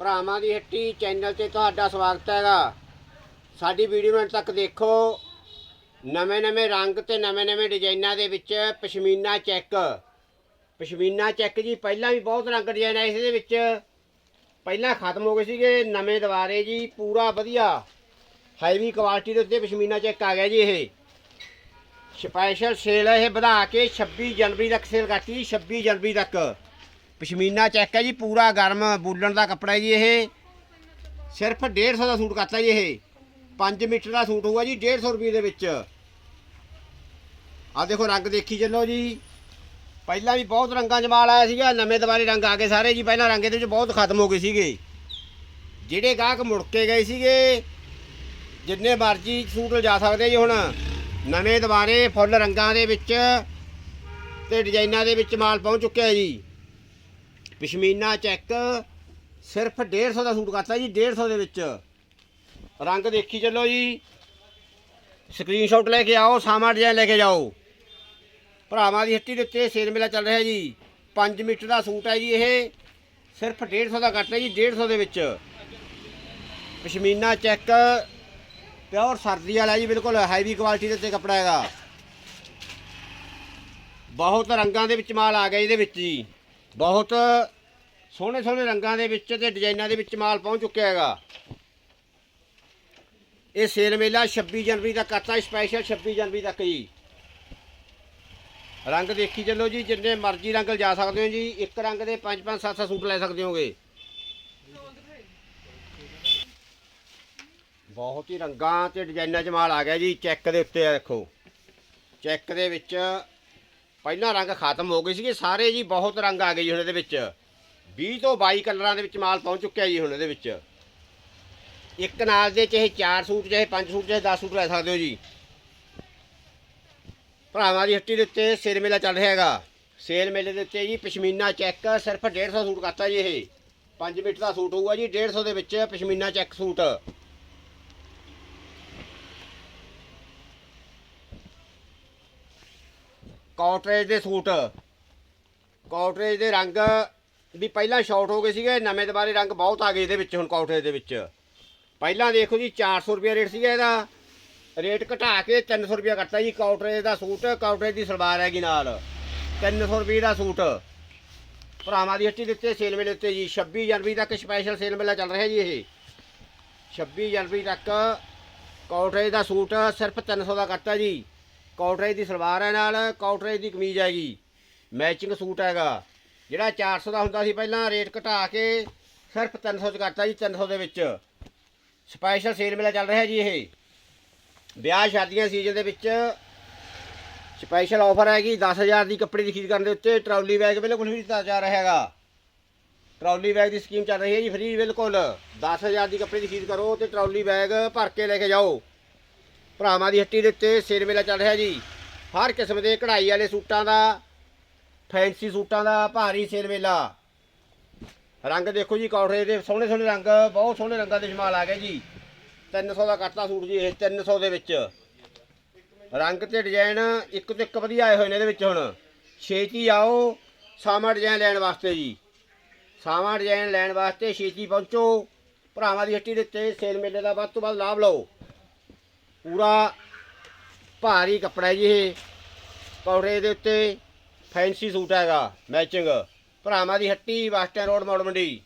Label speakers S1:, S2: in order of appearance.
S1: ਭਰਾਵਾਂ ਦੀ ਹੱਟੀ ਚੈਨਲ ਤੇ ਤੁਹਾਡਾ ਸਵਾਗਤ ਹੈਗਾ। ਸਾਡੀ ਵੀਡੀਓ ਨੂੰ ਅੰਤ ਤੱਕ ਦੇਖੋ। ਨਵੇਂ-ਨਵੇਂ ਰੰਗ ਤੇ ਨਵੇਂ-ਨਵੇਂ ਡਿਜ਼ਾਈਨਾਂ ਦੇ ਵਿੱਚ ਪਸ਼ਮੀਨਾ ਚੈੱਕ। ਪਸ਼ਮੀਨਾ ਚੈੱਕ ਜੀ, ਪਹਿਲਾਂ ਵੀ ਬਹੁਤ ਰੰਗ ਡਿਜ਼ਾਈਨ ਆਏ ਸੀ ਇਹਦੇ ਵਿੱਚ। ਪਹਿਲਾਂ ਖਤਮ ਹੋ ਗਏ ਸੀਗੇ, ਨਵੇਂ ਦੁਬਾਰੇ ਜੀ, ਪੂਰਾ ਵਧੀਆ। ਹੈਵੀ ਕੁਆਲਿਟੀ ਦੇ ਉੱਤੇ ਪਸ਼ਮੀਨਾ ਚੈੱਕ ਆ ਗਿਆ ਜੀ ਇਹ। ਸਪੈਸ਼ਲ ਸੇਲ ਇਹ ਵਧਾ ਕੇ 26 ਜਨਵਰੀ ਤੱਕ ਸੇਲ ਕਰਤੀ ਜੀ 26 ਜਨਵਰੀ ਤੱਕ। ਪਸ਼ਮੀਨਾ ਚੈੱਕ ਹੈ ਜੀ, ਪੂਰਾ ਗਰਮ ਬੂਲਣ ਦਾ ਕੱਪੜਾ ਜੀ ਇਹ। ਸਿਰਫ 150 ਦਾ ਸੂਟ ਕਰਤਾ ਜੀ ਇਹ। 5 ਮੀਟਰ ਦਾ ਸੂਟ ਹੋਊਗਾ ਜੀ 150 ਰੁਪਏ ਦੇ ਵਿੱਚ। ਆ ਦੇਖੋ ਰੰਗ ਦੇਖੀ ਚੱਲੋ ਜੀ। ਪਹਿਲਾਂ ਵੀ ਬਹੁਤ ਰੰਗਾਂ 'ਚ ਮਾਲ ਆਇਆ ਸੀਗਾ, ਨਵੇਂ ਦੁਬਾਰੇ ਰੰਗ ਆ ਗਏ ਸਾਰੇ ਜੀ। ਪਹਿਲਾਂ ਰੰਗ ਇਹਦੇ ਵਿੱਚ ਬਹੁਤ ਖਤਮ ਹੋ ਗਏ ਸੀਗੇ। ਜਿਹੜੇ ਗਾਹਕ ਮੁੜ ਕੇ ਗਏ ਸੀਗੇ, ਜਿੰਨੇ ਮਰਜ਼ੀ ਸੂਟ ਲਿਜਾ ਸਕਦੇ ਜੀ ਹੁਣ। ਨਵੇਂ ਦੁਬਾਰੇ ਫੁੱਲ ਰੰਗਾਂ ਦੇ ਵਿੱਚ ਤੇ ਡਿਜ਼ਾਈਨਾਂ ਦੇ ਵਿੱਚ ਮਾਲ ਪਹੁੰਚ ਚੁੱਕਿਆ ਜੀ। ਪਸ਼ਮੀਨਾ ਚੈੱਕ, ਸਿਰਫ 150 ਦਾ ਸੂਟ ਕਰਤਾ ਜੀ 150 ਦੇ ਵਿੱਚ। ਰੰਗ ਦੇਖੀ ਚੱਲੋ ਜੀ। ਸਕਰੀਨਸ਼ਾਟ ਲੈ ਕੇ ਆਓ ਸਾਮਾ ਡਿਜ਼ਾਈਨ ਲੈ ਕੇ ਜਾਓ। ਭਰਾਵਾਂ ਦੀ ਹੱਟੀ ਦੇ ਉੱਤੇ ਸੇਲ ਮੇਲਾ ਚੱਲ ਰਿਹਾ ਜੀ। 5 ਮੀਟਰ ਦਾ ਸੂਟ ਹੈ ਜੀ ਇਹ। ਸਿਰਫ 150 ਦਾ ਕੱਟ ਹੈ ਜੀ 150 ਦੇ ਵਿੱਚ। ਪਸ਼ਮੀਨਾ ਚੈੱਕ, ਪਿਓਰ ਸਰਦੀ ਵਾਲਾ ਜੀ, ਬਿਲਕੁਲ ਹੈਵੀ ਕੁਆਲਿਟੀ ਦੇ ਉੱਤੇ ਕੱਪੜਾ ਹੈਗਾ। ਬਹੁਤ ਰੰਗਾਂ ਦੇ ਵਿੱਚ ਮਾਲ ਆ ਗਿਆ ਇਹਦੇ ਵਿੱਚ ਜੀ। ਬਹੁਤ ਸੋਹਣੇ ਸੋਹਣੇ ਰੰਗਾਂ ਦੇ ਵਿੱਚ ਤੇ ਡਿਜ਼ਾਈਨਾਂ ਦੇ ਵਿੱਚ ਮਾਲ ਪਹੁੰਚ ਚੁੱਕਿਆ ਹੈਗਾ। ਇਹ ਸੇਲ ਮੇਲਾ 26 ਜਨਵਰੀ ਤੱਕ ਕਰਤਾ ਸਪੈਸ਼ਲ 26 ਜਨਵਰੀ ਤੱਕ ਜੀ। ਰੰਗ ਦੇਖੀ ਚੱਲੋ ਜੀ, ਜਿੰਨੇ ਮਰਜ਼ੀ ਰੰਗ ਲਿਜਾ ਸਕਦੇ ਹੋ ਜੀ, ਇੱਕ ਰੰਗ ਦੇ 5 5 7 7 ਸੂਟ ਲੈ ਸਕਦੇ ਹੋਗੇ। ਬਹੁਤ ਹੀ ਰੰਗਾਂ ਤੇ ਡਿਜ਼ਾਈਨਾਂ 'ਚ ਮਾਲ ਆ ਗਿਆ ਜੀ, ਚੈੱਕ ਦੇ ਉੱਤੇ ਆ ਦੇਖੋ। ਚੈੱਕ ਦੇ ਵਿੱਚ ਪਹਿਲਾਂ ਰੰਗ ਖਤਮ ਹੋ ਗਏ ਸੀਗੇ, ਸਾਰੇ ਜੀ ਬਹੁਤ ਰੰਗ ਆ ਗਏ ਜੀ ਹੁਣ ਇਹਦੇ ਵਿੱਚ। 20 ਤੋਂ 22 ਕਲਰਾਂ ਦੇ ਵਿੱਚ ਮਾਲ ਪਹੁੰਚ ਚੁੱਕਿਆ ਜੀ ਹੁਣ ਇਹਦੇ ਵਿੱਚ। ਇੱਕ ਨਾਲ ਦੇ ਚਾਹੇ 4 ਸੂਟ, ਚਾਹੇ 5 ਸੂਟ, ਚਾਹੇ 10 ਸੂਟ ਲੈ ਸਕਦੇ ਹੋ ਜੀ। ਭਰਾਵਾਂ ਦੀ ਹੱਟੀ ਦੇ ਉੱਤੇ ਸੇਲ ਮੇਲਾ ਚੱਲ ਰਿਹਾ ਹੈਗਾ। ਸੇਲ ਮੇਲੇ ਦੇ ਉੱਤੇ ਜੀ ਪਸ਼ਮੀਨਾ ਚੈੱਕ ਸਿਰਫ 150 ਸੂਟ ਕਰਤਾ ਜੀ ਇਹ। 5 ਮੀਟਰ ਦਾ ਸੂਟ ਹੋਊਗਾ ਜੀ 150 ਦੇ ਵਿੱਚ ਪਸ਼ਮੀਨਾ ਚੈੱਕ ਸੂਟ। ਕਾਟਰੇਜ ਦੇ ਸੂਟ। ਕਾਟਰੇਜ ਦੇ ਰੰਗ ਵੀ ਪਹਿਲਾਂ ਸ਼ਾਰਟ ਹੋ ਗਏ ਸੀਗੇ, ਨਵੇਂ ਦੁਬਾਰੇ ਰੰਗ ਬਹੁਤ ਆ ਗਏ ਇਹਦੇ ਵਿੱਚ ਹੁਣ ਕਾਟਰੇਜ ਦੇ ਵਿੱਚ। ਪਹਿਲਾਂ ਦੇਖੋ ਜੀ 400 ਰੁਪਏ ਰੇਟ ਸੀਗਾ ਇਹਦਾ। ਰੇਟ ਘਟਾ ਕੇ 300 ਰੁਪਏ ਕਰਤਾ ਜੀ ਕਾਟਰੇਜ ਦਾ ਸੂਟ, ਕਾਟਰੇਜ ਦੀ ਸਲਵਾਰ ਹੈਗੀ ਨਾਲ। 300 ਰੁਪਏ ਦਾ ਸੂਟ। ਭਰਾਵਾਂ ਦੀ ਹੱਟੀ ਦਿੱਤੇ ਸੇਲ ਮੇਲੇ ਉੱਤੇ ਜੀ 26 ਜਨਵਰੀ ਤੱਕ ਸਪੈਸ਼ਲ ਸੇਲ ਮੇਲਾ ਚੱਲ ਰਿਹਾ ਜੀ ਇਹ। 26 ਜਨਵਰੀ ਤੱਕ ਕਾਟਰੇਜ ਦਾ ਸੂਟ ਸਿਰਫ 300 ਦਾ ਕਰਤਾ ਜੀ। ਕਾਟਰੇਜ ਦੀ ਸਲਵਾਰ ਹੈ ਨਾਲ, ਕਾਟਰੇਜ ਦੀ ਕਮੀਜ਼ ਹੈਗੀ। ਮੈਚਿੰਗ ਸੂਟ ਹੈਗਾ। ਜਿਹੜਾ 400 ਦਾ ਹੁੰਦਾ ਸੀ ਪਹਿਲਾਂ, ਰੇਟ ਘਟਾ ਕੇ ਸਿਰਫ 300 ਚ ਕਰਤਾ ਜੀ 300 ਦੇ ਵਿੱਚ। ਸਪੈਸ਼ਲ ਸੇਲ ਮੇਲਾ ਚੱਲ ਰਿਹਾ ਜੀ ਇਹ। ਵਿਆਹ ਸ਼ਾਦੀਆਂ ਸੀਜ਼ਨ ਦੇ ਵਿੱਚ ਸਪੈਸ਼ਲ ਆਫਰ ਹੈਗੀ 10000 ਦੀ ਕੱਪੜੇ ਦੀ ਖਰੀਦ ਕਰਨ ਦੇ ਉੱਤੇ ਟਰਾਲੀ ਬੈਗ ਬਿਲਕੁਲ ਫ੍ਰੀ ਦਿੱਤਾ ਜਾ ਰਿਹਾ ਹੈਗਾ। ਟਰਾਲੀ ਬੈਗ ਦੀ ਸਕੀਮ ਚੱਲ ਰਹੀ ਹੈ ਜੀ ਫ੍ਰੀ ਬਿਲਕੁਲ। 10000 ਦੀ ਕੱਪੜੇ ਦੀ ਖਰੀਦ ਕਰੋ ਤੇ ਟਰਾਲੀ ਬੈਗ ਭਰ ਕੇ ਲੈ ਕੇ ਜਾਓ। ਭਰਾਵਾਂ ਦੀ ਹੱਟੀ ਦੇ ਉੱਤੇ ਸੇਲ ਮੇਲਾ ਚੱਲ ਰਿਹਾ ਜੀ। ਹਰ ਕਿਸਮ ਦੇ ਕਢਾਈ ਵਾਲੇ ਸੂਟਾਂ ਦਾ, ਫੈਂਸੀ ਸੂਟਾਂ ਦਾ, ਭਾਰੀ ਸੇਲ ਮੇਲਾ। ਰੰਗ ਦੇਖੋ ਜੀ ਕੌਟਰੇ ਦੇ ਸੋਹਣੇ ਸੋਹਣੇ ਰੰਗ, ਬਹੁਤ ਸੋਹਣੇ ਰੰਗਾਂ ਦੇ ਜਮਾਲ ਆ ਗਏ ਜੀ। 300 ਦਾ ਕੱਟਾ ਸੂਟ ਜੀ ਇਹ 300 ਦੇ ਵਿੱਚ। ਰੰਗ ਤੇ ਡਿਜ਼ਾਈਨ ਇੱਕ ਤੋਂ ਇੱਕ ਵਧੀਆ ਆਏ ਹੋਏ ਨੇ ਇਹਦੇ ਵਿੱਚ ਹੁਣ। ਛੇਤੀ ਆਓ ਸਾਮਾ ਡਿਜ਼ਾਈਨ ਲੈਣ ਵਾਸਤੇ ਜੀ। ਸਾਮਾ ਡਿਜ਼ਾਈਨ ਲੈਣ ਵਾਸਤੇ ਛੇਤੀ ਪਹੁੰਚੋ। ਭਰਾਵਾਂ ਦੀ ਹੱਟੀ ਦੇ ਉੱਤੇ ਸੇਲ ਮੇਲੇ ਦਾ ਵੱਧ ਤੋਂ ਵੱਧ ਲਾਭ ਲਓ। ਪੂਰਾ ਭਾਰੀ ਕੱਪੜਾ ਜੀ ਇਹ। ਕੌੜੇ ਦੇ ਉੱਤੇ ਫੈਂਸੀ ਸੂਟ ਹੈਗਾ ਮੈਚਿੰਗ ਭਰਾਵਾਂ ਦੀ ਹੱਟੀ ਬੱਸ ਸਟੈਂਡ ਰੋਡ ਮੋੜ ਮੰਡੀ।